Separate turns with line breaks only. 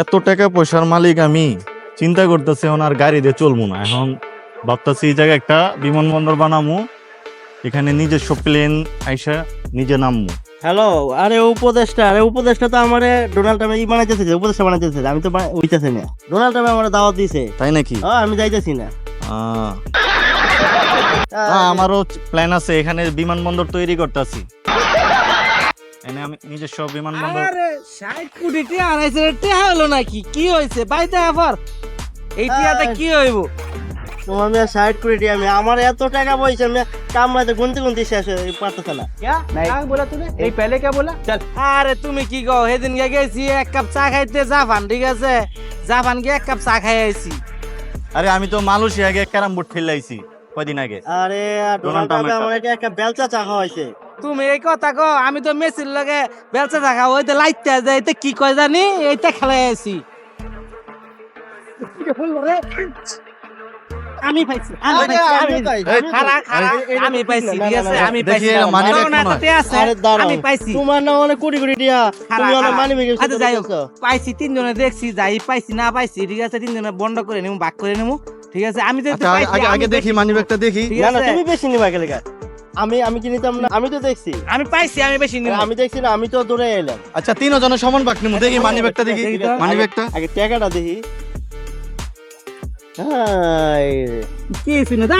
এত টাকা পয়সার মালিক আমি। চিন্তা করতেছি এখন আর গাড়ি দিয়ে চলবো না। এখন ভাবতেছি এই জায়গায় একটা বিমানবন্দর বানামু। এখানে নিজস্ব প্লেন আইসা নিজে নামবো
হ্যালো আরে উপদেশটা আরে উপদেশটা তো আমারে ডোনাল্ড ট্রাম্প ই বানাইতেছে যে উপদেশটা বানাইতেছে আমি তো হইতাছে না। ডোনাল্ড ট্রাম্প আমার দাওয়াত দিছে।
তাই নাকি?
হ্যাঁ আমি যাইতেছি না।
হ্যাঁ, আমারও প্ল্যান আছে এখানে বিমানবন্দর তৈরি করতেছি। এনে আমি নিজস্ব
কোটি টি আড়াইশো টাকা হলো নাকি? কি বাইতে আবার। কি হইব?
তোমার মেয়ে আমি আমার এত টাকা পয়সা আমি কামড়াতে গুনতে গুনতে শেষ হয়ে
বলা তুমি? এই পেলে কে বলা? চল। আরে তুমি কি গো সেদিন গে গেছি এক কাপ চা খাইতে জাপান ঠিক আছে? জাপান গিয়ে এক কাপ চা খাই আইছি।
আরে আমি তো মানুষ আগে ক্যারাম বোর্ড খেলে আইছি কদিন আগে।
আরে আর তোমার একটা বেলচা চা খাওয়াইছে।
তুমি এই কথা কো আমি তো মেসির লগে বেলচা থাকা ওইতে লাইতে যায় এতে কি কয় জানি এইটা
আমি পাইছি আমি পাইছি, এটা ঠিক না,
আছে। আমি পাইছি।
এটা
আমি পাইছি।
তোমার না অনেক কোটি কোটি দিয়া তুমি অনেক মানি মেগে
আচ্ছা যাই হোক পাইছি তিনজনে দেখছি যাই পাইছি না পাইছি ঠিক আছে তিনজনে বন্ধ করে নেব ভাগ করে নেব ঠিক আছে আমি
আচ্ছা আগে- দেখি। মানি ব্যাগটা দেখি।
না না তুমি বেশি নিবা গেলে আমি আমি কি নিতাম না? আমি তো দেখছি।
আমি পাইছি আমি বেশি নিব
আমি দেখছি না আমি তো দূরে এলাম।
আচ্ছা তিন জন সমান বাক নিমু। দেখি মানি ব্যাগটা দেখি।
দেখি
মানি ব্যাগটা।
আগে টাকাটা দেখি। হাই।
কি শুনে দা।